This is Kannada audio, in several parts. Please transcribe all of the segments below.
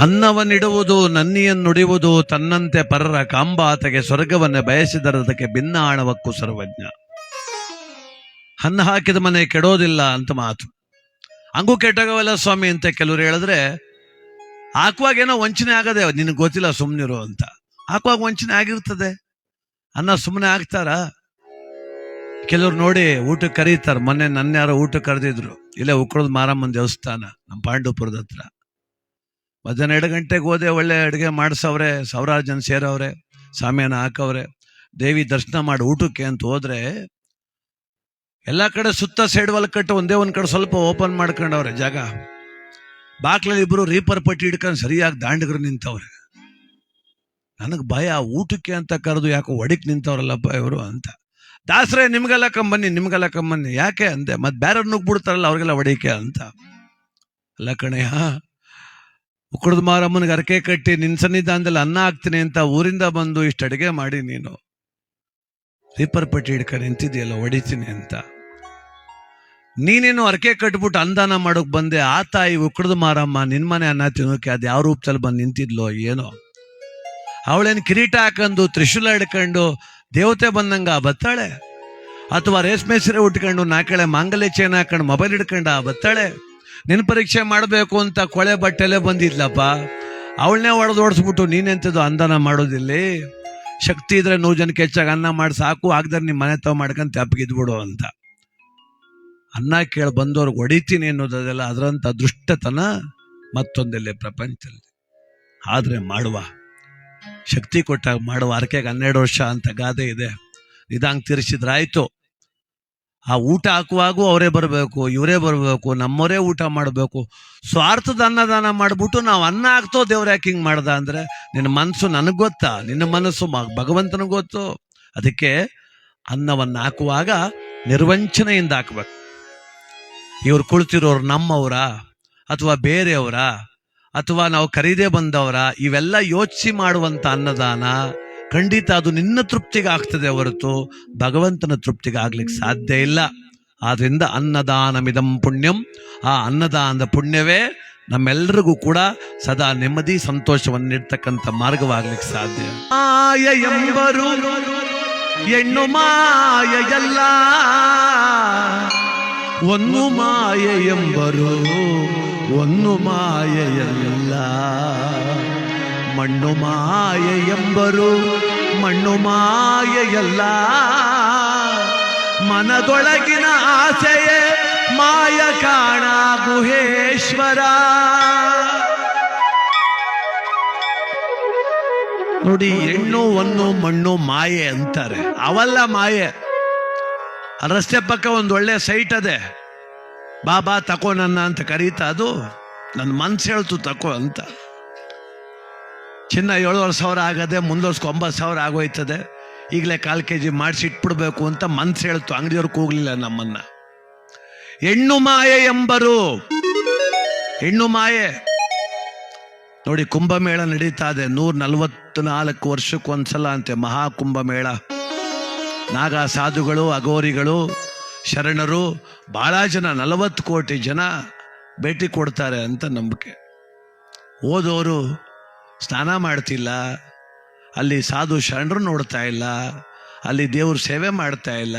ಅನ್ನವನ್ನಿಡುವುದು ನನ್ನಿಯನ್ನುಡಿಯುವುದು ತನ್ನಂತೆ ಪರರ ಕಾಂಬಾತಗೆ ಸ್ವರ್ಗವನ್ನು ಬಯಸಿದರದಕ್ಕೆ ಭಿನ್ನ ಆಣವಕ್ಕೂ ಸರ್ವಜ್ಞ ಅನ್ನ ಹಾಕಿದ ಮನೆ ಕೆಡೋದಿಲ್ಲ ಅಂತ ಮಾತು. ಹಂಗೂ ಕೆಟ್ಟಾಗವಲ್ಲ ಸ್ವಾಮಿ ಅಂತ ಕೆಲವರು ಹೇಳಿದ್ರೆ, ಹಾಕುವಾಗ ಏನೋ ವಂಚನೆ ಆಗದೆ, ನಿನಗೆ ಗೊತ್ತಿಲ್ಲ ಸುಮ್ಮನಿರು ಅಂತ. ಹಾಕುವಾಗ ವಂಚನೆ ಆಗಿರ್ತದೆ. ಅನ್ನ ಸುಮ್ಮನೆ ಆಗ್ತಾರ ಕೆಲವ್ರು ನೋಡಿ ಊಟಕ್ಕೆ ಕರೀತಾರೆ. ಮೊನ್ನೆ ನನ್ನ ಯಾರೋ ಊಟಕ್ಕೆ ಕರೆದಿದ್ರು. ಇಲ್ಲೇ ಉಕ್ಕಳದ ಮಾರಮ್ಮನ ದೇವಸ್ಥಾನ, ನಮ್ಮ ಪಾಂಡವಪುರದ ಹತ್ರ. ಮಧ್ಯಾಹ್ನ ಎರಡು ಗಂಟೆಗೆ ಹೋದೆ ಒಳ್ಳೆ ಅಡುಗೆ ಮಾಡಿಸವ್ರೆ ಸಾವಿರಾರು ಜನ ಸೇರವ್ರೆ ಸಾಮ್ಯಾನ ಹಾಕವ್ರೆ, ದೇವಿ ದರ್ಶನ ಮಾಡಿ ಊಟಕ್ಕೆ ಅಂತ ಹೋದ್ರೆ ಎಲ್ಲ ಕಡೆ ಸುತ್ತ ಸೈಡ್ ವಲ್ ಕಟ್ಟು ಒಂದೇ ಒಂದ್ ಕಡೆ ಸ್ವಲ್ಪ ಓಪನ್ ಮಾಡ್ಕೊಂಡವ್ರೆ ಜಾಗ. ಬಾಕ್ಲಲ್ಲಿ ಇಬ್ರು ರೀಪರ್ ಪಟ್ಟಿ ಹಿಡ್ಕೊಂಡು ಸರಿಯಾಗಿ ದಾಂಡಗರು ನಿಂತವ್ರೆ. ನನಗೆ ಭಯ, ಊಟಕ್ಕೆ ಅಂತ ಕರೆದು ಯಾಕೋ ಒಡಿಕ್ ನಿಂತವ್ರಲ್ಲಪ್ಪ ಇವರು ಅಂತ. ದಾಸರೇ, ನಿಮ್ಗೆಲ್ಲ ಕಂಬನ್ನಿ ನಿಮ್ಗೆಲ್ಲ ಕಂಬನ್ನಿ ಯಾಕೆ ಅಂದೆ ಮತ್ತೆ ಬೇರೆಯವ್ರು ನುಗ್ಬಿಡ್ತಾರಲ್ಲ ಅವ್ರಿಗೆಲ್ಲ ಒಡಿಕೆ ಅಂತ. ಅಲ್ಲ ಕಣಯ್ಯ ಉಕ್ಕಳದ ಮಾರಮ್ಮನಿಗೆ ಅರಕೆ ಕಟ್ಟಿ ನಿನ್ ಸನ್ನಿಧಾನದಲ್ಲಿ ಅನ್ನ ಹಾಕ್ತೀನಿ ಅಂತ ಊರಿಂದ ಬಂದು ಇಷ್ಟು ಅಡುಗೆ ಮಾಡಿ ನೀನು. ರೀಪರ್ ಪಟ್ಟಿ ಹಿಡ್ಕೊಂಡು ನಿಂತಿದ್ಯಲ್ಲ, ಹೊಡಿತೀನಿ ಅಂತ. ನೀನೇನು ಅರಕೆ ಕಟ್ಬಿಟ್ಟು ಅಂದಾನ ಮಾಡೋಕೆ ಬಂದೆ? ಆ ತಾಯಿ ಉಕ್ಕಳದ ಮಾರಮ್ಮ ನಿನ್ ಮನೆ ಅನ್ನ ತಿನ್ನೋಕೆ ಅದು ಯಾವ ರೂಪದಲ್ಲಿ ಬಂದು ನಿಂತಿದ್ಲೋ ಏನೋ? ಅವಳೇನು ಕಿರೀಟ ಹಾಕೊಂಡು ತ್ರಿಶೂಲ ಹಿಡ್ಕೊಂಡು ದೇವತೆ ಬಂದಂಗ ಬತ್ತಾಳೆ? ಅಥವಾ ರೇಷ್ಮೆ ಸೀರೆ ಉಟ್ಕೊಂಡು ನಾಲ್ಕಳೆ ಮಾಂಗಲ್ಯ ಚೈನ್ ಹಾಕೊಂಡು ಮೊಬೈಲ್ ಹಿಡ್ಕೊಂಡ ಬತ್ತಾಳೆ? ನಿನ್ ಪರೀಕ್ಷೆ ಮಾಡಬೇಕು ಅಂತ ಕೊಳೆ ಬಟ್ಟೆಲೆ ಬಂದಿದ್ಲಪ್ಪ. ಅವಳನ್ನೇ ಒಡೆದು ಓಡಿಸ್ಬಿಟ್ಟು ನೀನೆಂಥದ್ದು ಅಂದನ ಮಾಡೋದಿಲ್ಲಿ? ಶಕ್ತಿ ಇದ್ರೆ ನೂರು ಜನಕ್ಕೆ ಹೆಚ್ಚಾಗಿ ಅನ್ನ ಮಾಡಿ ಸಾಕು, ಆಗದ್ರೆ ನಿಮ್ಮ ಮನೆ ತಾವು ಮಾಡ್ಕೊಂಡು ತೆಪ್ಪಗಿದ್ಬಿಡು ಅಂತ. ಅನ್ನ ಕೇಳಿ ಬಂದವ್ರಿಗೆ ಹೊಡಿತೀನಿ ಅನ್ನೋದೆಲ್ಲ ಅದರಂಥ ದುಷ್ಟತನ ಮತ್ತೊಂದೆಲ್ಲ ಪ್ರಪಂಚದಲ್ಲಿ. ಆದ್ರೆ ಮಾಡುವ. ಶಕ್ತಿ ಕೊಟ್ಟಾಗ ಮಾಡುವ. ಅರಕೆಗೆ ಹನ್ನೆರಡು ವರ್ಷ ಅಂತ ಗಾದೆ ಇದೆ. ಇದಂಗೆ ತೀರಿಸಿದ್ರಾಯ್ತು. ಆ ಊಟ ಹಾಕುವಾಗೂ ಅವರೇ ಬರಬೇಕು, ಇವರೇ ಬರಬೇಕು, ನಮ್ಮವರೇ ಊಟ ಮಾಡಬೇಕು. ಸ್ವಾರ್ಥದ ಅನ್ನದಾನ ಮಾಡಿಬಿಟ್ಟು ನಾವು ಅನ್ನ ಹಾಕ್ತೋ ದೇವ್ರ ಯಾಕೆ ಹಿಂಗೆ ಮಾಡ್ದ ಅಂದ್ರೆ, ನಿನ್ನ ಮನಸ್ಸು ನನಗೆ ಗೊತ್ತಾ? ನಿನ್ನ ಮನಸ್ಸು ಭಗವಂತನಿಗೆ ಗೊತ್ತು. ಅದಕ್ಕೆ ಅನ್ನವನ್ನು ಹಾಕುವಾಗ ನಿರ್ವಂಚನೆಯಿಂದ ಹಾಕ್ಬೇಕು. ಇವ್ರು ಕುಳಿತಿರೋರು ನಮ್ಮವರ? ಅಥವಾ ಬೇರೆಯವರ? ಅಥವಾ ನಾವು ಕರೀದೇ ಬಂದವರ? ಇವೆಲ್ಲ ಯೋಚಿಸಿ ಮಾಡುವಂತ ಅನ್ನದಾನ ಖಂಡಿತ ಅದು ನಿನ್ನ ತೃಪ್ತಿಗೆ ಆಗ್ತದೆ ಹೊರತು ಭಗವಂತನ ತೃಪ್ತಿಗೆ ಆಗ್ಲಿಕ್ಕೆ ಸಾಧ್ಯ ಇಲ್ಲ. ಆದ್ರಿಂದ ಅನ್ನದಾನಮಿದಂ ಪುಣ್ಯಂ. ಆ ಅನ್ನದಾನದ ಪುಣ್ಯವೇ ನಮ್ಮೆಲ್ಲರಿಗೂ ಕೂಡ ಸದಾ ನೆಮ್ಮದಿ ಸಂತೋಷವನ್ನು ನೀಡ್ತಕ್ಕಂಥ ಮಾರ್ಗವಾಗ್ಲಿಕ್ಕೆ ಸಾಧ್ಯ. ಮಾಯ ಎಂಬರು ಹೆಣ್ಣು ಮಾಯೆಯಲ್ಲ. ಒಂದು ಮಾಯ ಎಂಬರು ಒಂದು ಮಾಯೆಯಲ್ಲ. ಮಣ್ಣು ಮಾಯ ಎಂಬರು, ಮಣ್ಣು ಮಾಯೆಯಲ್ಲ ಮನದೊಳಗಿನ ಆಸೆಯೇ ಮಾಯ ಕಾಣ ಗುಹೇಶ್ವರ. ನೋಡಿ, ಹೆಣ್ಣು ಒಂದು ಮಣ್ಣು ಮಾಯೆ ಅಂತಾರೆ. ಅವಲ್ಲ ಮಾಯೆ. ರಸ್ತೆ ಪಕ್ಕ ಒಂದು ಒಳ್ಳೆ ಸೈಟ್ ಅದೇ. ಬಾ ಬಾ ತಕೋ ನನ್ನ ಅಂತ ಕರೀತಾ ಅದು. ನನ್ನ ಮನ್ಸು ಹೇಳ್ತು, ತಕೋ ಅಂತ. ಚಿನ್ನ ಏಳುವರೆ ಸಾವಿರ ಆಗದೆ ಮುಂದೋರ್ಸ್ಕೊ ಒಂಬತ್ತು ಸಾವಿರ ಆಗೋಯ್ತದೆ. ಈಗಲೇ ಕಾಲು ಕೆ ಜಿ ಮಾಡಿಸಿ ಇಟ್ಬಿಡ್ಬೇಕು ಅಂತ ಮನ್ಸು ಹೇಳ್ತು. ಅಂಗಡಿಯವ್ರಿಗೆ ಹೋಗ್ಲಿಲ್ಲ ನಮ್ಮನ್ನ. ಹೆಣ್ಣು ಮಾಯೆ ಎಂಬರು. ಹೆಣ್ಣು ಮಾಯೆ. ನೋಡಿ, ಕುಂಭಮೇಳ ನಡೀತಾ ಇದೆ. ನೂರ ನಲವತ್ನಾಲ್ಕು ವರ್ಷಕ್ಕೊಂದ್ಸಲ ಅಂತೆ ಮಹಾ ಕುಂಭಮೇಳ ನಾಗ ಸಾಧುಗಳು ಅಗೋರಿಗಳು ಶರಣರು, ಬಹಳ ಜನ, ನಲವತ್ತು ಕೋಟಿ ಜನ ಭೇಟಿ ಕೊಡ್ತಾರೆ ಅಂತ ನಂಬಿಕೆ. ಓದೋರು ಸ್ನಾನ ಮಾಡ್ತಿಲ್ಲ, ಅಲ್ಲಿ ಸಾಧು ಶರಣರು ನೋಡ್ತಾ ಇಲ್ಲ, ಅಲ್ಲಿ ದೇವ್ರ ಸೇವೆ ಮಾಡ್ತಾ ಇಲ್ಲ.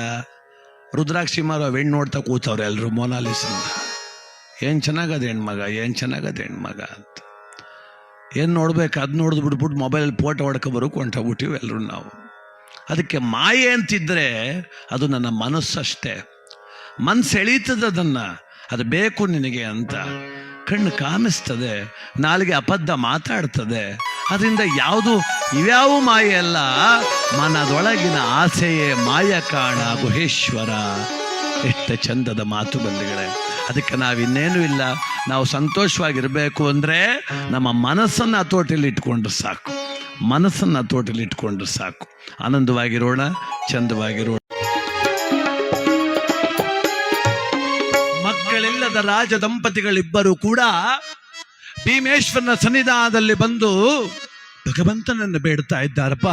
ರುದ್ರಾಕ್ಷಿ ಮಾರೋ ಹೆಣ್ಣು ನೋಡ್ತಾ ಕೂತವ್ರೆ ಎಲ್ಲರೂ ಮೊನಾಲಿಸಿಂದ ಏನು ಚೆನ್ನಾಗದ ಹೆಣ್ಮಗ, ಏನು ಚೆನ್ನಾಗದ ಹೆಣ್ಮಗ ಅಂತ. ಏನು ನೋಡ್ಬೇಕು, ಅದು ನೋಡಿದ್ ಬಿಟ್ಬಿಟ್ಟು ಮೊಬೈಲ್ ಫೋಟೋ ಹೊಡ್ಕೊ ಬರೋಕೆ ಹೊಂಟೋಗ್ಬಿಟ್ಟಿವಿ ಎಲ್ಲರೂ ನಾವು. ಅದಕ್ಕೆ ಮಾಯೆ ಅಂತಿದ್ರೆ ಅದು ನನ್ನ ಮನಸ್ಸಷ್ಟೇ. ಮನಸ್ಸು ಎಳೀತದೆ ಅದನ್ನ. ಅದು ಬೇಕು ನಿನಗೆ ಅಂತ. ಕಣ್ಣು ಕಾಮಿಸ್ತದೆ ನಾಲಿಗೆ ಅಬದ್ಧ ಮಾತಾಡ್ತದೆ. ಅದರಿಂದ ಯಾವುದು ಇವ್ಯಾವ ಮಾಯೆ ಅಲ್ಲ, ಮನದೊಳಗಿನ ಆಸೆಯೇ ಮಾಯ ಕಾಣ ಗುಹೇಶ್ವರ. ಎಷ್ಟು ಚಂದದ ಮಾತು ಬಂದಿಗಳೇ ಅದಕ್ಕೆ ನಾವಿನ್ನೇನು ಇಲ್ಲ, ನಾವು ಸಂತೋಷವಾಗಿರಬೇಕು ಅಂದರೆ ನಮ್ಮ ಮನಸ್ಸನ್ನು ಹತೋಟಿಯಲ್ಲಿ ಇಟ್ಕೊಂಡ್ರೆ ಸಾಕು. ಮನಸ್ಸನ್ನು ಹತೋಟಿಯಲ್ಲಿ ಇಟ್ಕೊಂಡ್ರೆ ಸಾಕು. ಆನಂದವಾಗಿರೋಣ, ಚಂದವಾಗಿರೋಣ. ಮಕ್ಕಳಿಲ್ಲದ ರಾಜ ದಂಪತಿಗಳಿಬ್ಬರು ಕೂಡ ಭೀಮೇಶ್ವರನ ಸನ್ನಿಧಾನದಲ್ಲಿ ಬಂದು ಭಗವಂತನನ್ನು ಬೇಡ್ತಾ ಇದ್ದಾರಪ್ಪ.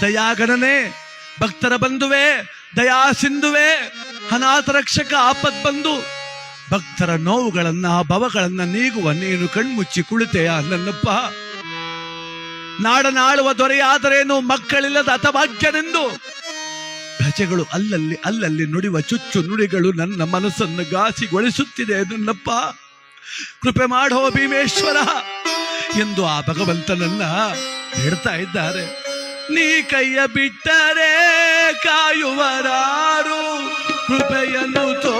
ದಯಾಗಣನೆ, ಭಕ್ತರ ಬಂಧುವೆ, ದಯಾ ಸಿಂಧುವೆ, ಅನಾಥ ರಕ್ಷಕ ಆಪತ್ ಬಂದು ಭಕ್ತರ ನೋವುಗಳನ್ನ, ಭವಗಳನ್ನ ನೀಗುವ, ನೀನು ಕಣ್ಮುಚ್ಚಿ ಕುಳಿತೆಯ ನನ್ನಪ್ಪ. ನಾಡನಾಳುವ ದೊರೆಯಾದರೇನು ಮಕ್ಕಳಿಲ್ಲದ ಅಥಭಾಗ್ಯನೆಂದು ಪ್ರಜೆಗಳು ಅಲ್ಲಲ್ಲಿ ಅಲ್ಲಲ್ಲಿ ನುಡಿವ ಚುಚ್ಚು ನುಡಿಗಳು ನನ್ನ ಮನಸ್ಸನ್ನು ಗಾಸಿಗೊಳಿಸುತ್ತಿದೆ ನನ್ನಪ್ಪ. ಕೃಪೆ ಮಾಡೋ ಭೀಮೇಶ್ವರ ಎಂದು ಆ ಭಗವಂತನನ್ನ ಹೇಳ್ತಾ ಇದ್ದಾರೆ. ನೀ ಕೈಯ ಬಿಟ್ಟರೆ ಕಾಯುವರಾರು ಕೃಪೆಯನ್ನು ತೋರೋ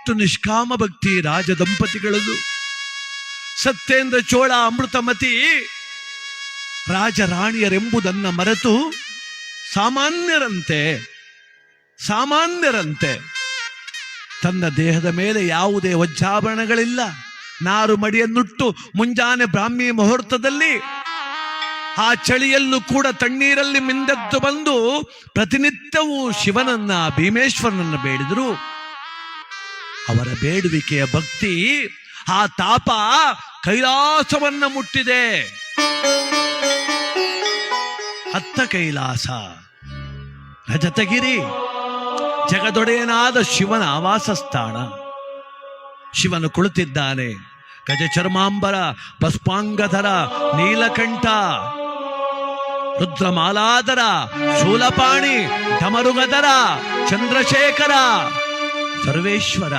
ಎಷ್ಟು ನಿಷ್ಕಾಮ ಭಕ್ತಿ ರಾಜ ದಂಪತಿಗಳದು. ಸತ್ಯೇಂದ್ರ ಚೋಳ ಅಮೃತಮತಿ ರಾಜರಾಣಿಯರೆಂಬುದನ್ನ ಮರೆತು ಸಾಮಾನ್ಯರಂತೆ ಸಾಮಾನ್ಯರಂತೆ ತನ್ನ ದೇಹದ ಮೇಲೆ ಯಾವುದೇ ವಜ್ರಾಭರಣಗಳಿಲ್ಲ. ನಾರು ಮಡಿಯನ್ನುಟ್ಟು ಮುಂಜಾನೆ ಬ್ರಾಹ್ಮಿ ಮುಹೂರ್ತದಲ್ಲಿ ಆ ಚಳಿಯಲ್ಲೂ ಕೂಡ ತಣ್ಣೀರಲ್ಲಿ ಮಿಂದೆದ್ದು ಬಂದು ಪ್ರತಿನಿತ್ಯವೂ ಶಿವನನ್ನ ಭೀಮೇಶ್ವರನನ್ನ ಬೇಡಿದರು. ಅವರ ಬೇಡುವಿಕೆಯ ಭಕ್ತಿ, ಆ ತಾಪ ಕೈಲಾಸವನ್ನ ಮುಟ್ಟಿದೆ. ಹತ್ತ ಕೈಲಾಸ, ರಜತಗಿರಿ, ಜಗದೊಡೆಯನಾದ ಶಿವನ ಆವಾಸ ಸ್ಥಾನ ಶಿವನು ಕುಳಿತಿದ್ದಾನೆ ಗಜ ಚರ್ಮಾಂಬರ ಪಸ್ಪಾಂಗಧರ ನೀಲಕಂಠ, ರುದ್ರಮಾಲಾಧರ, ಶೂಲಪಾಣಿ ಧಮರುಗದರ ಚಂದ್ರಶೇಖರ. ಸರ್ವೇಶ್ವರ.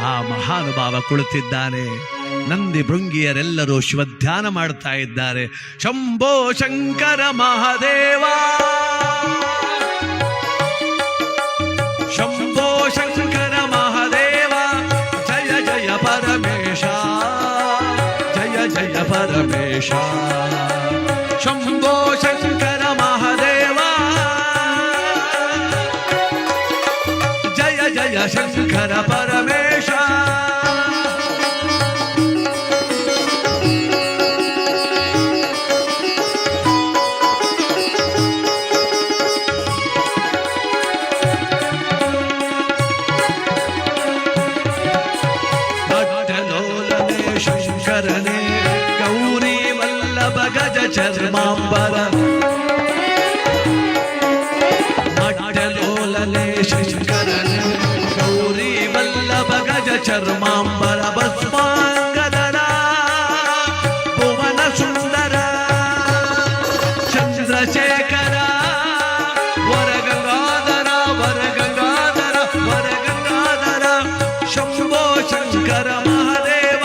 ಆ ಮಹಾನುಭಾವ ಕುಳಿತಿದ್ದಾನೆ. ನಂದಿ ಭೃಂಗಿಯರೆಲ್ಲರೂ ಶಿವಧ್ಯಾನ ಮಾಡ್ತಾ ಇದ್ದಾರೆ. ಶಂಭೋ ಶಂಕರ ಮಹಾದೇವ. ಶಂಭೋ ಶಂಕರ ಮಹಾದೇವ. ಜಯ ಜಯ ಪರಮೇಶ. ಜಯ ಜಯ ಪರಮೇಶ. ಶಂಭೋ ಶಂಕರ ಶಂಕರ ಚರ್ಮಾಂಬರ ಭಸ್ಮಾಂಗದರ ಭುವನ ಸುಂದರ ಚಂದ್ರಶೇಖರ, ವರಗಂಗಾಧರ ವರಗಂಗಾಧರ ವರಗಂಗಾಧರ, ಶಂಭೋ ಶಂಕರ ಮಹಾದೇವ,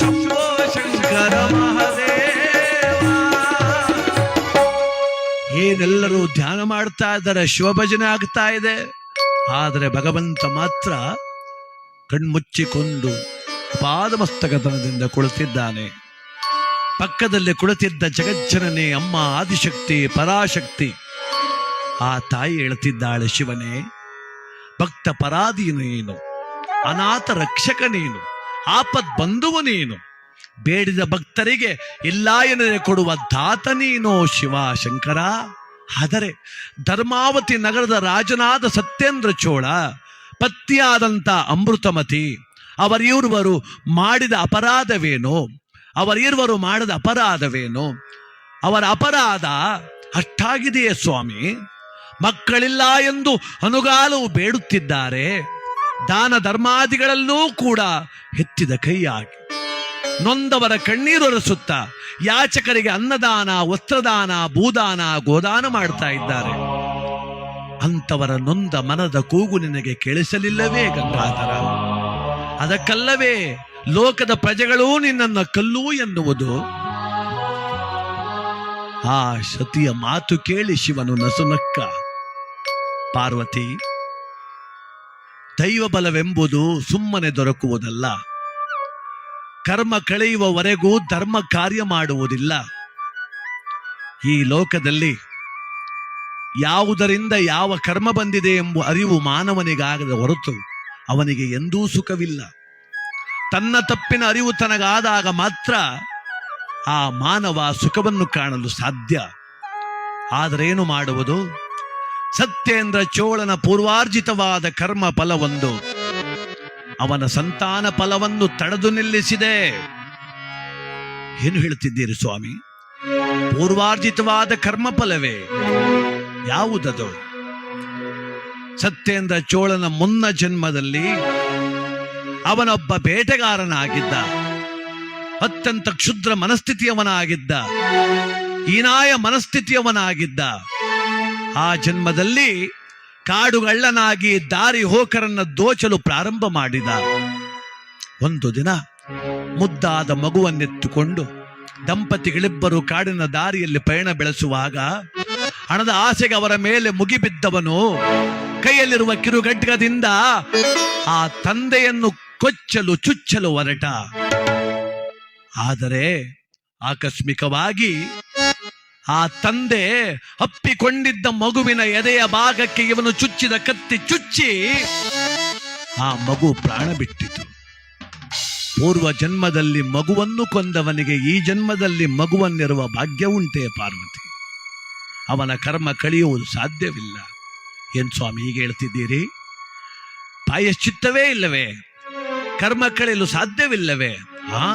ಶಂಭೋ ಶಂಕರ ಮಹಾದೇವ. ಏನೆಲ್ಲರೂ ಧ್ಯಾನ ಮಾಡ್ತಾ ಇದ್ದಾರೆ, ಶಿವಭಜನೆ ಆಗ್ತಾ ಇದೆ. ಆದರೆ ಭಗವಂತ ಮಾತ್ರ ಕಣ್ಮುಚ್ಚಿಕೊಂಡು ಪಾದಮಸ್ತಕತನದಿಂದ ಕುಳಿತಿದ್ದಾನೆ. ಪಕ್ಕದಲ್ಲಿ ಕುಳಿತಿದ್ದ ಜಗಜ್ಜನನೇ, ಅಮ್ಮ ಆದಿಶಕ್ತಿ, ಪರಾಶಕ್ತಿ. ಆ ತಾಯಿ ಹೇಳುತ್ತಿದ್ದಾಳೆ, ಶಿವನೇ, ಭಕ್ತ ಪರಾಧಿ ನೀನು, ಅನಾಥ ರಕ್ಷಕ ನೀನು, ಆಪತ್ ಬಂಧುವು ನೀನು, ಬೇಡಿದ ಭಕ್ತರಿಗೆ ಇಲ್ಲ ಎನ್ನದೆ ಕೊಡುವ ದಾತ ನೀನೋ ಶಿವ ಶಂಕರ. ಆದರೆ ಧರ್ಮಾವತಿ ನಗರದ ರಾಜನಾದ ಸತ್ಯೇಂದ್ರ ಚೋಳ ಪತ್ನಿಯಾದಂಥ ಅಮೃತಮತಿ ಅವರಿರುವರು ಮಾಡಿದ ಅಪರಾಧವೇನು? ಅವರಿರುವರು ಮಾಡಿದ ಅಪರಾಧವೇನು? ಅವರ ಅಪರಾಧ ಅಷ್ಟಾಗಿದೆಯೇ ಸ್ವಾಮಿ? ಮಕ್ಕಳಿಲ್ಲ ಎಂದು ಅನುಗಾಲವು ಬೇಡುತ್ತಿದ್ದಾರೆ. ದಾನ ಧರ್ಮಾದಿಗಳಲ್ಲೂ ಕೂಡ ಹೆತ್ತಿದ ಕೈಯಾಗಿ. ನೊಂದವರ ಕಣ್ಣೀರು ಒರೆಸುತ್ತಾ ಯಾಚಕರಿಗೆ ಅನ್ನದಾನ, ವಸ್ತ್ರದಾನ, ಭೂದಾನ, ಗೋದಾನ ಮಾಡ್ತಾ ಇದ್ದಾರೆ. ಅಂತವರ ನೊಂದ ಮನದ ಕೂಗು ನಿನಗೆ ಕೇಳಿಸಲಿಲ್ಲವೇ, ಗಂಗಾಧರ? ಅದಕ್ಕಲ್ಲವೇ ಲೋಕದ ಪ್ರಜೆಗಳೂ ನಿನ್ನನ್ನು ಕಲ್ಲು ಎನ್ನುವುದು. ಆ ಶತಿಯ ಮಾತು ಕೇಳಿ ಶಿವನು ನಸುನಕ್ಕ ಪಾರ್ವತಿ ದೈವ ಬಲವೆಂಬುದು ಸುಮ್ಮನೆ ದೊರಕುವುದಲ್ಲ. ಕರ್ಮ ಕಳೆಯುವವರೆಗೂ ಧರ್ಮ ಕಾರ್ಯ ಮಾಡುವುದಿಲ್ಲ. ಈ ಲೋಕದಲ್ಲಿ ಯಾವುದರಿಂದ ಯಾವ ಕರ್ಮ ಬಂದಿದೆ ಎಂಬ ಅರಿವು ಮಾನವನಿಗಾಗದ ಹೊರತು ಅವನಿಗೆ ಎಂದೂ ಸುಖವಿಲ್ಲ. ತನ್ನ ತಪ್ಪಿನ ಅರಿವು ತನಗಾದಾಗ ಮಾತ್ರ ಆ ಮಾನವ ಸುಖವನ್ನು ಕಾಣಲು ಸಾಧ್ಯ. ಆದರೇನು ಮಾಡುವುದು? ಸತ್ಯೇಂದ್ರ ಚೋಳನ ಪೂರ್ವಾರ್ಜಿತವಾದ ಕರ್ಮ ಫಲವೊಂದು. ಅವನ ಸಂತಾನ ಫಲವನ್ನು ತಡೆದು ನಿಲ್ಲಿಸಿದೆ. ಏನು ಹೇಳುತ್ತಿದ್ದೀರಿ ಸ್ವಾಮಿ? ಪೂರ್ವಾರ್ಜಿತವಾದ ಕರ್ಮ ಫಲವೇ? ಯಾವುದದು ಸತ್ಯೇಂದ್ರ ಚೋಳನ ಮುನ್ನ ಜನ್ಮದಲ್ಲಿ ಅವನೊಬ್ಬ ಬೇಟೆಗಾರನಾಗಿದ್ದ, ಅತ್ಯಂತ ಕ್ಷುದ್ರ ಮನಸ್ಥಿತಿಯವನಾಗಿದ್ದ, ಹೀನಾಯ ಮನಸ್ಥಿತಿಯವನಾಗಿದ್ದ, ಆ ಜನ್ಮದಲ್ಲಿ ಕಾಡುಗಳ್ಳನಾಗಿ ದಾರಿ ಹೋಕರನ್ನ ದೋಚಲು ಪ್ರಾರಂಭ ಮಾಡಿದ. ಒಂದು ದಿನ ಮುದ್ದಾದ ಮಗುವನ್ನೆತ್ತುಕೊಂಡು ದಂಪತಿಗಳಿಬ್ಬರು ಕಾಡಿನ ದಾರಿಯಲ್ಲಿ ಪಯಣ ಬೆಳೆಸುವಾಗ ಹಣದ ಆಸೆಗೆ ಅವರ ಮೇಲೆ ಮುಗಿಬಿದ್ದವನು, ಕೈಯಲ್ಲಿರುವ ಕಿರುಗಡ್ಗದಿಂದ ಆ ತಂದೆಯನ್ನು ಕೊಚ್ಚಲು ಚುಚ್ಚಲು ಹೊರಟ. ಆದರೆ ಆಕಸ್ಮಿಕವಾಗಿ ಆ ತಂದೆ ಅಪ್ಪಿಕೊಂಡಿದ್ದ ಮಗುವಿನ ಎದೆಯ ಭಾಗಕ್ಕೆ ಇವನು ಚುಚ್ಚಿದ ಕತ್ತಿ ಚುಚ್ಚಿ ಆ ಮಗು ಪ್ರಾಣ ಬಿಟ್ಟಿತು. ಪೂರ್ವ ಜನ್ಮದಲ್ಲಿ ಮಗುವನ್ನು ಕೊಂದವನಿಗೆ ಈ ಜನ್ಮದಲ್ಲಿ ಮಗುವನ್ನಿರುವ ಭಾಗ್ಯ ಉಂಟೆ ಪಾರ್ವತಿ. ಅವನ ಕರ್ಮ ಕಳೆಯುವುದು ಸಾಧ್ಯವಿಲ್ಲ. ಏನು ಸ್ವಾಮಿ ಹೀಗೆ ಹೇಳ್ತಿದ್ದೀರಿ? ಪ್ರಾಯಶ್ಚಿತ್ತವೇ ಇಲ್ಲವೇ? ಕರ್ಮ ಕಳೆಯಲು ಸಾಧ್ಯವಿಲ್ಲವೇ? ಆ,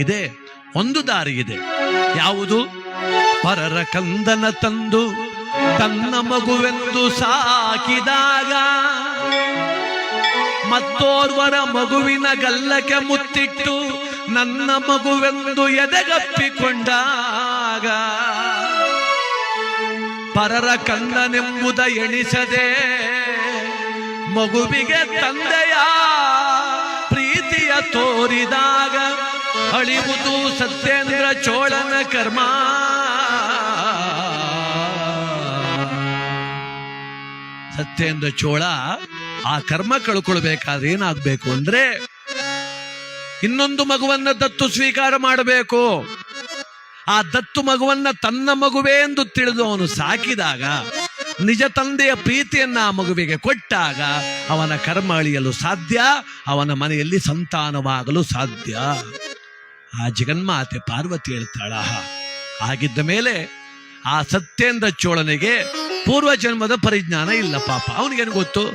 ಇದೆ. ಒಂದು ದಾರಿ ಇದೆ. ಯಾವುದು? ಪರರ ಕಂದನ ತಂದು ತನ್ನ ಮಗುವೆಂದು ಸಾಕಿದಾಗ ಮತ್ತೋರ್ವರ ಮಗುವಿನ ಗಲ್ಲಕ್ಕೆ ಮುತ್ತಿಟ್ಟು ನನ್ನ ಮಗುವೆಂದು ಎದೆಗಪ್ಪಿಕೊಂಡಾಗ ಪರರ ಕಂದನೆಂಬುದ ಎಣಿಸದೆ ಮಗುವಿಗೆ ತಂದೆಯ ಪ್ರೀತಿಯ ತೋರಿದಾಗ ಅಳಿವುದು ಸತ್ಯೇಂದ್ರ ಚೋಳನ ಕರ್ಮ. ಸತ್ಯೇಂದ್ರ ಚೋಳ ಆ ಕರ್ಮ ಕಳ್ಕೊಳ್ಬೇಕಾದ್ರೆ ಏನಾಗಬೇಕು ಅಂದ್ರೆ ಇನ್ನೊಂದು ಮಗುವನ್ನ ದತ್ತು ಸ್ವೀಕಾರ ಮಾಡಬೇಕು. ಆ ದತ್ತು ಮಗುವನ್ನ ತನ್ನ ಮಗುವೇ ಎಂದು ತಿಳಿದು ಅವನು ಸಾಕಿದಾಗ, ನಿಜ ತಂದೆಯ ಪ್ರೀತಿಯನ್ನ ಆ ಮಗುವಿಗೆ ಕೊಟ್ಟಾಗ ಅವನ ಕರ್ಮ ಅಳಿಯಲು ಸಾಧ್ಯ, ಅವನ ಮನೆಯಲ್ಲಿ ಸಂತಾನವಾಗಲು ಸಾಧ್ಯ. ಆ ಜಗನ್ಮಾತೆ ಪಾರ್ವತಿ ಹೇಳ್ತಾಳ ಆಗಿದ್ದ ಮೇಲೆ ಆ ಸತ್ಯೇಂದ್ರ ಚೋಳನಿಗೆ ಪೂರ್ವ ಜನ್ಮದ ಪರಿಜ್ಞಾನ ಇಲ್ಲ ಪಾಪ. ಅವನಿಗೇನು ಗೊತ್ತು?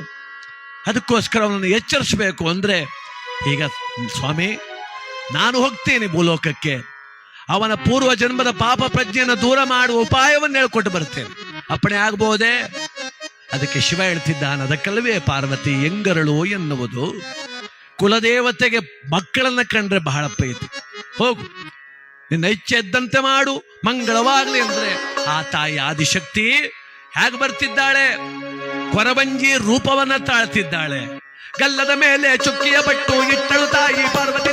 ಅದಕ್ಕೋಸ್ಕರ ಅವನನ್ನು ಎಚ್ಚರಿಸಬೇಕು ಅಂದ್ರೆ, ಈಗ ಸ್ವಾಮಿ, ನಾನು ಹೋಗ್ತೇನೆ ಭೂಲೋಕಕ್ಕೆ. ಅವನ ಪೂರ್ವ ಜನ್ಮದ ಪಾಪ ಪ್ರಜ್ಞೆಯನ್ನು ದೂರ ಮಾಡುವ ಉಪಾಯವನ್ನು ಹೇಳ್ಕೊಟ್ಟು ಬರ್ತೇನೆ. ಅಪ್ಪಣೆ ಆಗಬಹುದೇ? ಅದಕ್ಕೆ ಶಿವ ಹೇಳ್ತಿದ್ದಾನೆ, ಅದಕ್ಕಲ್ಲವೇ ಪಾರ್ವತಿ ಎಂಗರಳು ಎನ್ನುವುದು. ಕುಲದೇವತೆಗೆ ಮಕ್ಕಳನ್ನ ಕಂಡ್ರೆ ಬಹಳ ಪ್ರೀತಿ. ಹೋಗು, ನಿನ್ನ ಇಚ್ಛೆ ಇದ್ದಂತೆ ಮಾಡು, ಮಂಗಳವಾಗ್ಲಿ ಅಂದ್ರೆ. ಆ ತಾಯಿ ಆದಿಶಕ್ತಿ ಹೇಗೆ ಬರ್ತಿದ್ದಾಳೆ? ಕೊರಬಂಜಿ ರೂಪವನ್ನ ತಾಳ್ತಿದ್ದಾಳೆ. ಗಲ್ಲದ ಮೇಲೆ ಚುಕ್ಕಿಯ ಬಟ್ಟು ಇಟ್ಟಳು ತಾಯಿ ಪಾರ್ವತಿ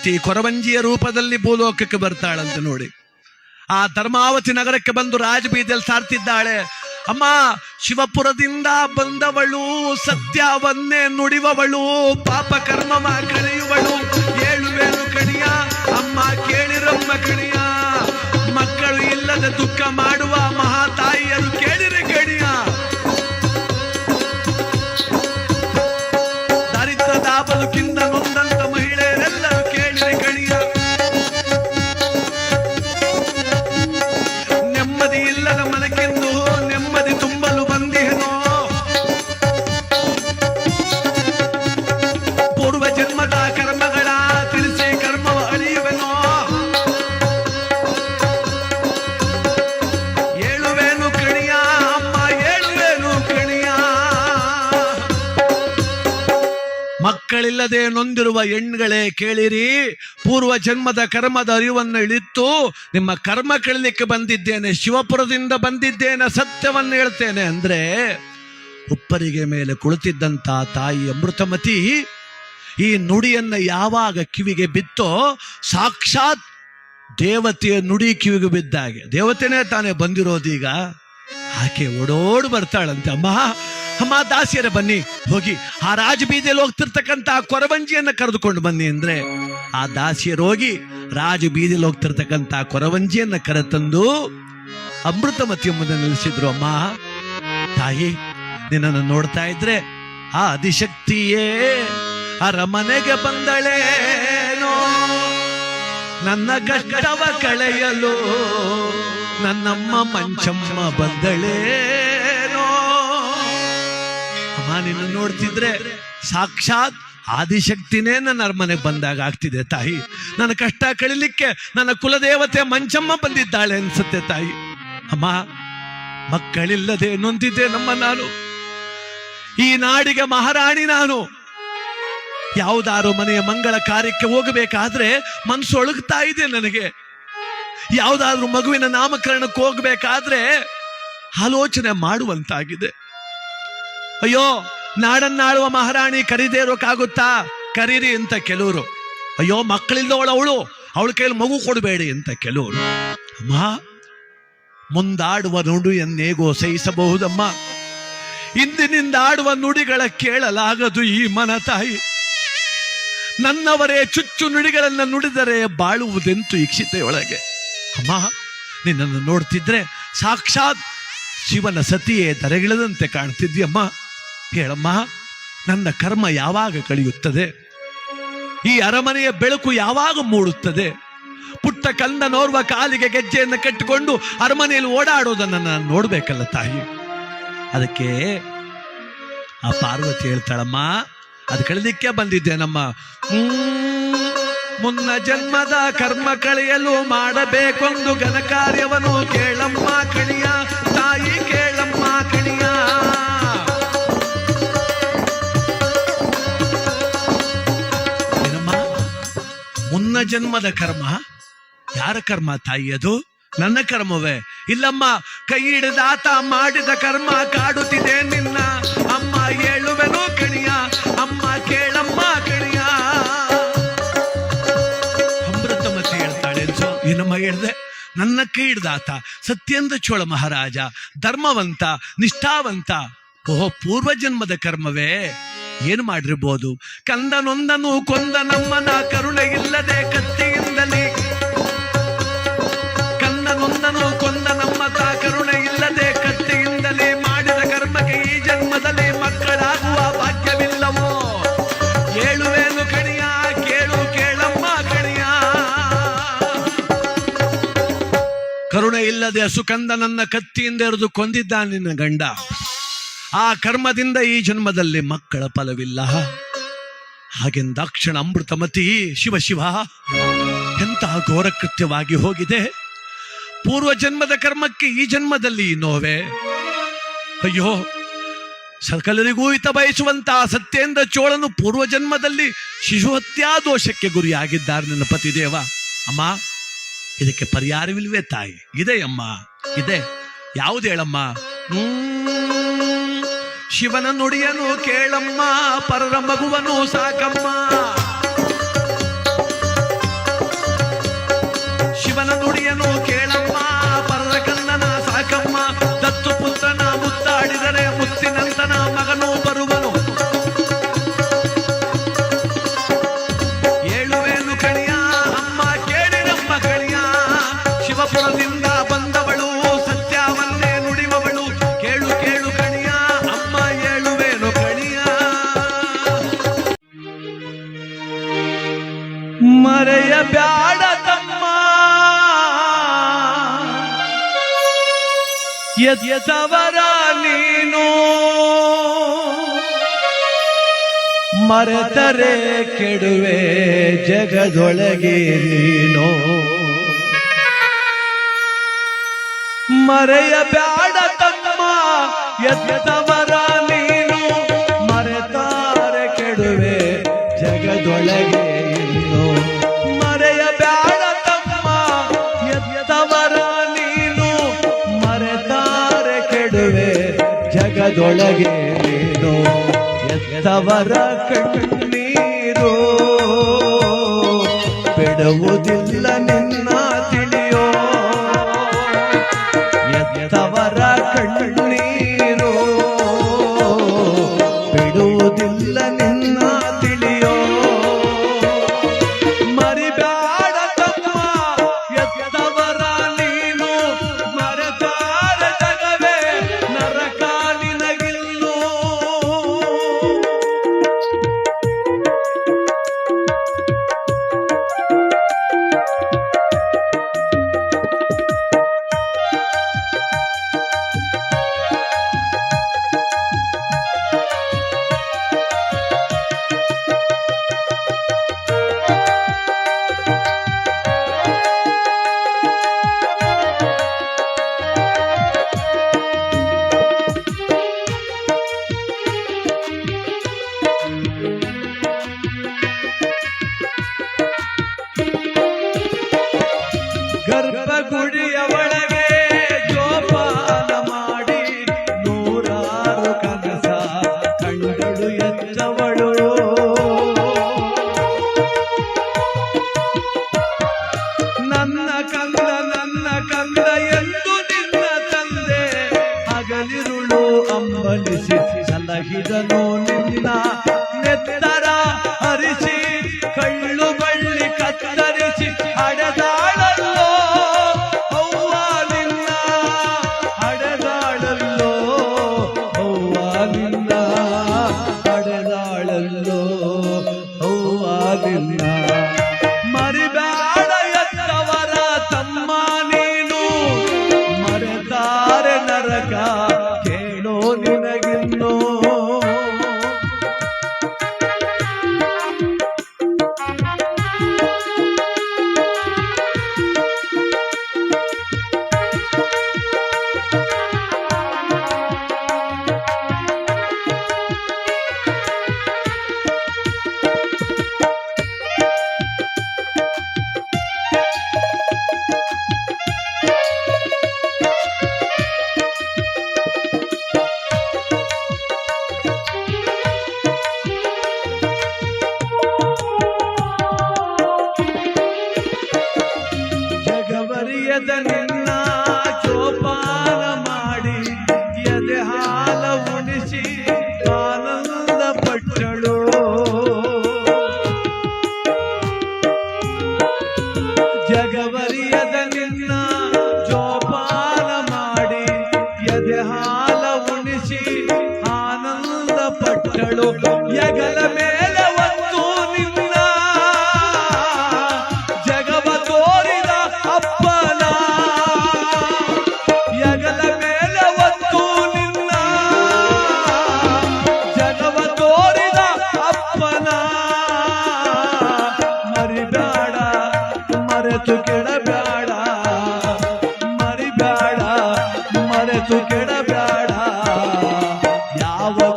ಪಾರ್ವತಿ ಕೊರವಂಜಿಯ ರೂಪದಲ್ಲಿ ಭೂಲೋಕಕ್ಕೆ ಬರ್ತಾಳಂತ ನೋಡಿ. ಆ ಧರ್ಮಾವತಿ ನಗರಕ್ಕೆ ಬಂದು ರಾಜಬೀದಿಯಲ್ಲಿ ಸಾರ್ತಿದ್ದಾಳೆ. ಅಮ್ಮ, ಶಿವಪುರದಿಂದ ಬಂದವಳು, ಸತ್ಯವನ್ನೇ ನುಡಿವವಳು, ಪಾಪ ಕರ್ಮವ ಕಳೆಯುವಳು ಏಳುವೇನು ಕಣಿಯ, ಅಮ್ಮ ಕೇಳಿರಮ್ಮ ಕಣಿಯ, ಮಕ್ಕಳು ಇಲ್ಲದ ದುಃಖ ಮಾಡುವ ಮಹಾತಾಯಿಯರು ಹೆಣ್ಗಳೇ ಕೇಳಿರಿ, ಪೂರ್ವ ಜನ್ಮದ ಕರ್ಮದ ಅರಿವನ್ನು ಇಳಿತು ನಿಮ್ಮ ಕರ್ಮ ಕೇಳಲಿಕ್ಕೆ ಬಂದಿದ್ದೇನೆ, ಶಿವಪುರದಿಂದ ಬಂದಿದ್ದೇನೆ, ಸತ್ಯವನ್ನು ಹೇಳ್ತೇನೆ ಅಂದ್ರೆ, ಉಪ್ಪರಿಗೆ ಮೇಲೆ ಕುಳಿತಿದ್ದಂತ ತಾಯಿ ಅಮೃತಮತಿ ಈ ನುಡಿಯನ್ನ ಯಾವಾಗ ಕಿವಿಗೆ ಬಿತ್ತೋ, ಸಾಕ್ಷಾತ್ ದೇವತೆಯ ನುಡಿ ಕಿವಿಗೆ ಬಿದ್ದಾಗೆ. ದೇವತೆನೇ ತಾನೇ ಬಂದಿರೋದೀಗ. ಆಕೆ ಓಡೋಡು ಬರ್ತಾಳಂತೆ, ಅಮ್ಮ. ಅಮ್ಮ ದಾಸಿಯರ ಬನ್ನಿ, ಹೋಗಿ. ಆ ರಾಜಬೀದಿಯಲ್ಲಿ ಹೋಗ್ತಿರ್ತಕ್ಕಂತ ಆ ಕೊರವಂಜಿಯನ್ನ ಕರೆದುಕೊಂಡು ಬನ್ನಿ ಅಂದ್ರೆ, ಆ ದಾಸಿಯರು ಹೋಗಿ ರಾಜ ಬೀದಿಯಲ್ಲಿ ಹೋಗ್ತಿರ್ತಕ್ಕಂತ ಆ ಕೊರವಂಜಿಯನ್ನ ಕರೆತಂದು ಅಮೃತಮತಿ ಮುಂದೆ ನಿಲ್ಲಿಸಿದ್ರು ಅಮ್ಮ, ತಾಯಿ, ನಿನ್ನನ್ನು ನೋಡ್ತಾ ಇದ್ರೆ ಆ ಅಧಿಶಕ್ತಿಯೇ ಅರಮನೆಗೆ ಬಂದಳೇನೋ, ನನ್ನ ಕಷ್ಟವ ಕಳೆಯಲು ನನ್ನಮ್ಮ ಮಂಚಮ್ಮ ಬಂದಳೇನೋ ಅಮ್ಮ ನಿನ್ನ ನೋಡ್ತಿದ್ರೆ ಸಾಕ್ಷಾತ್ ಆದಿಶಕ್ತಿನೇ ನನ್ನ ಅರಮನೆಗೆ ಬಂದಾಗ ಆಗ್ತಿದೆ ತಾಯಿ. ನನ್ನ ಕಷ್ಟ ಕಳಿಲಿಕ್ಕೆ ನನ್ನ ಕುಲದೇವತೆ ಮಂಚಮ್ಮ ಬಂದಿದ್ದಾಳೆ ಅನ್ಸುತ್ತೆ ತಾಯಿ. ಅಮ್ಮ, ಮಕ್ಕಳಿಲ್ಲದೆ ನೊಂದಿದ್ದೆ ನಮ್ಮ ನಾನು. ಈ ನಾಡಿಗೆ ಮಹಾರಾಣಿ ನಾನು. ಯಾವುದಾರು ಮನೆಯ ಮಂಗಳ ಕಾರ್ಯಕ್ಕೆ ಹೋಗಬೇಕಾದ್ರೆ ಮನಸ್ಸು ಒಳಗ್ತಾ ಇದೆ ನನಗೆ. ಯಾವುದಾದ್ರೂ ಮಗುವಿನ ನಾಮಕರಣಕ್ಕೆ ಹೋಗ್ಬೇಕಾದ್ರೆ ಆಲೋಚನೆ ಮಾಡುವಂತಾಗಿದೆ. ಅಯ್ಯೋ ನಾಡನ್ನಾಳುವ ಮಹಾರಾಣಿ ಕರೀದೇ ಇರೋಕ್ಕಾಗುತ್ತಾ ಕರೀರಿ ಅಂತ ಕೆಲವರು ಅಯ್ಯೋ ಮಕ್ಕಳಿಲ್ಲವಳು ಅವಳು. ಅವಳ ಕೈಲಿ ಮಗು ಕೊಡಬೇಡಿ ಅಂತ ಕೆಲವರು ಅಮ್ಮ, ಮುಂದಾಡುವ ನುಡಿಯನ್ನೇಗೋ ಸಹಿಸಬಹುದಮ್ಮ ಇಂದಿನಿಂದ ಆಡುವ ನುಡಿಗಳ ಕೇಳಲಾಗದು ಈ ಮನ ತಾಯಿ. ನನ್ನವರೇ ಚುಚ್ಚು ನುಡಿಗಳನ್ನ ನುಡಿದರೆ ಬಾಳುವುದೆಂತು ಇಕ್ಷಿತೆಯೊಳಗೆ ಅಮ್ಮ, ನಿನ್ನನ್ನು ನೋಡ್ತಿದ್ರೆ ಸಾಕ್ಷಾತ್ ಶಿವನ ಸತಿಯೇ ತರೆಗಿಳದಂತೆ ಕಾಣ್ತಿದ್ಯಮ್ಮ. ಹೇಳಮ್ಮ ನನ್ನ ಕರ್ಮ ಯಾವಾಗ ಕಳೆಯುತ್ತದೆ? ಈ ಅರಮನೆಯ ಬೆಳಕು ಯಾವಾಗ ಮೂಡುತ್ತದೆ? ಪುಟ್ಟ ಕಂದನೋರ್ವ ಕಾಲಿಗೆ ಗೆಜ್ಜೆಯನ್ನು ಕಟ್ಟಿಕೊಂಡು ಅರಮನೆಯಲ್ಲಿ ಓಡಾಡೋದನ್ನ ನಾನು ನೋಡ್ಬೇಕಲ್ಲ ತಾಯಿ. ಅದಕ್ಕೆ ಆ ಪಾರ್ವತಿ ಹೇಳ್ತಾಳಮ್ಮ, ಅದು ಕಳೆದಿಕ್ಕೆ ಬಂದಿದ್ದೇನಮ್ಮ. ನಮ್ಮ ಮುನ್ನ ಜನ್ಮದ ಕರ್ಮ ಕಳೆಯಲು ಮಾಡಬೇಕೊಂದು ಘನ ಕಾರ್ಯವನ್ನು ಕೇಳಮ್ಮ ಕಣಿಯ ಮುನ್ನ ಜನ್ಮದ ಕರ್ಮ? ಯಾರ ಕರ್ಮ ತಾಯಿ ಅದು? ನನ್ನ ಕರ್ಮವೇ? ಇಲ್ಲಮ್ಮ, ಕೈ ಹಿಡಿದಾತ ಮಾಡಿದ ಕರ್ಮ ಕಾಡುತ್ತಿದೆ ನಿನ್ನ. ಅಮ್ಮ ಹೇಳುವೆನು ಕಣಿಯ, ಅಮ್ಮ ಕೇಳಮ್ಮ ಕಣಿಯ. ಅಮೃತಮತಿ ಹೇಳ್ತಾಳೆ ಅನ್ಸೋ ಏನಮ್ಮ ಹೇಳ್ದೆ. ನನ್ನ ಕೈ ಹಿಡಿದಾತ ಸತ್ಯೇಂದ್ರ ಚೋಳ ಮಹಾರಾಜ, ಧರ್ಮವಂತ, ನಿಷ್ಠಾವಂತ. ಓಹೋ, ಪೂರ್ವ ಜನ್ಮದ ಕರ್ಮವೇ? ಏನು ಮಾಡಿರ್ಬೋದು? ಕಂದನೊಂದನು ಕೊಂದ ನಮ್ಮನ ಕರುಣೆ ಇಲ್ಲದೆ ಕತ್ತಿಯಿಂದಲೇ. ಕಂದನೊಂದನು ಕೊಂದ ನಮ್ಮ ಕರುಣೆ ಇಲ್ಲದೆ ಕತ್ತಿಯಿಂದಲೇ. ಮಾಡಿದ ಕರ್ಮಕ್ಕೆ ಈ ಜನ್ಮದಲ್ಲಿ ಮಕ್ಕಳಾಗುವ ಭಾಗ್ಯವಿಲ್ಲವೋ? ಹೇಳುವೇನು ಕಣಿಯ, ಕೇಳು ಕೇಳಮ್ಮ ಕಣಿಯ. ಕರುಣೆ ಇಲ್ಲದೆ ಸುಕಂದ ನನ್ನ ಕತ್ತಿಯಿಂದ ಎರೆದು ಕೊಂದಿದ್ದ ನಿನ್ನ ಗಂಡ. ಆ ಕರ್ಮದಿಂದ ಈ ಜನ್ಮದಲ್ಲಿ ಮಕ್ಕಳ ಫಲವಿಲ್ಲ. ಹಾಗೆಂದಾಕ್ಷಣ ಅಮೃತಮತಿ ಶಿವ ಶಿವ ಎಂತಹ ಘೋರ ಕೃತ್ಯವಾಗಿ ಹೋಗಿದೆ. ಪೂರ್ವ ಜನ್ಮದ ಕರ್ಮಕ್ಕೆ ಈ ಜನ್ಮದಲ್ಲಿ ನೋವೆ. ಅಯ್ಯೋ ಸಕಲರಿಗೂ ಹಿತ ಬಯಸುವಂತಹ ಸತ್ಯೇಂದ್ರ ಚೋಳನು ಪೂರ್ವ ಜನ್ಮದಲ್ಲಿ ಶಿಶು ಹತ್ಯಾ ದೋಷಕ್ಕೆ ಗುರಿಯಾಗಿದ್ದಾರೆ ನನ್ನ ಪತಿದೇವ. ಅಮ್ಮ ಇದಕ್ಕೆ ಪರಿಹಾರವಿಲ್ವೇ ತಾಯಿ? ಇದೆ ಅಮ್ಮ ಇದೆ. ಯಾವುದು ಹೇಳಮ್ಮ? ಹ್ಮ್, ಶಿವನ ನುಡಿಯನು ಕೇಳಮ್ಮ ಪರರ ಮಗುವನು ಸಾಕಮ್ಮ. ಶಿವನ ನುಡಿಯನು ಕೇಳಮ್ಮ ಎದ್ದವರ ನೀನು? ಮರೆತರೆ ಕೆಡುವೆ ಜಗದೊಳಗೆ ನೀನು. ಮರೆಯ ಬ್ಯಾಡ ತಮ್ಮ ಎದ್ದವರ ನೀನು. ಹೃದಯದೊಳಗೆ ನೀನು ಎತ್ತವರ ಕಣ್ಣೀರು ಬಿಡುವುದಿಲ್ಲ ನಿನ್ನ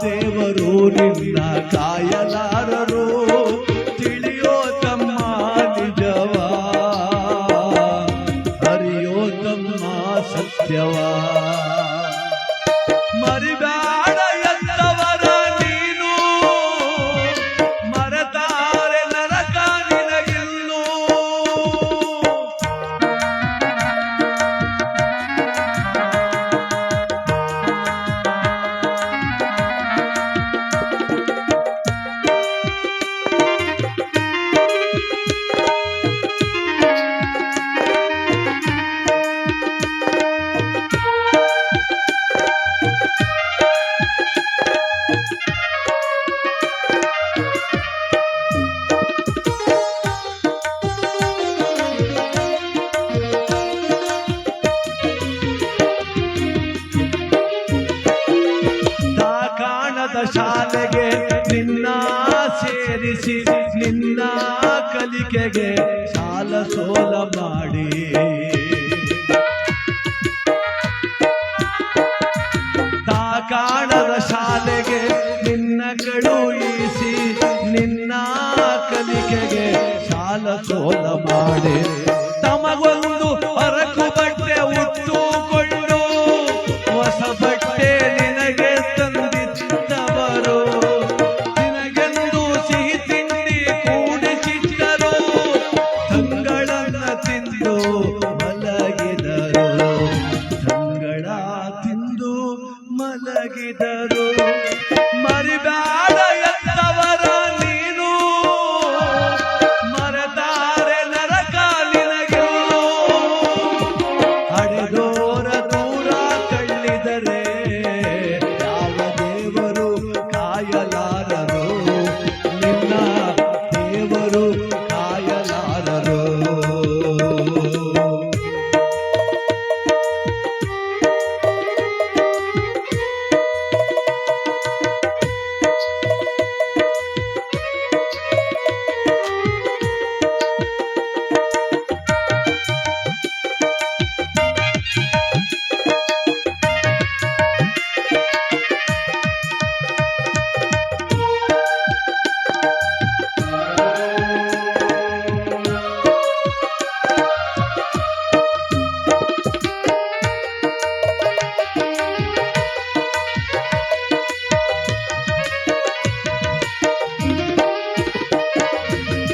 ದೇವರು ನಿನ್ನ ಕಾಯಲಾರರು ಶಾಲೆಗೆ ನಿನ್ನ ಸೇರಿಸಿ ನಿನ್ನ ಕಲಿಕೆಗೆ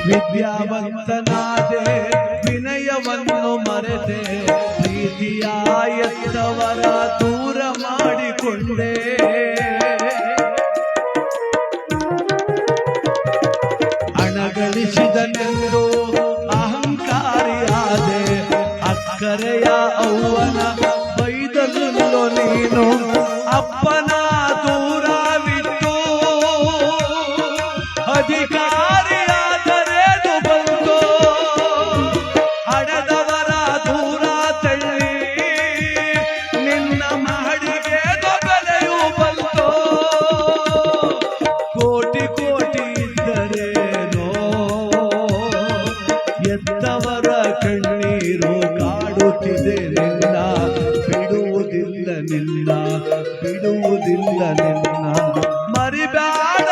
ವಿದ್ಯಾವಂತನಾದೆ ವಿನಯವನ್ನು ಮರೆತೆ ಪ್ರೀತಿಯ ಎತ್ತವರ ದೂರ ಮಾಡಿಕೊಂಡೆ. ಹಣಗಳಿಸಿದನೆಂದು ಅಹಂಕಾರಿಯಾದೆ ಅಕ್ಕರೆಯ ಔವನ ನಿನ್ನ ಬಿಡುವುದಿಲ್ಲ ನಿನ್ನ ಬಿಡುವುದಿಲ್ಲ ನಿನ್ನ. ಮರಿಬೇಡ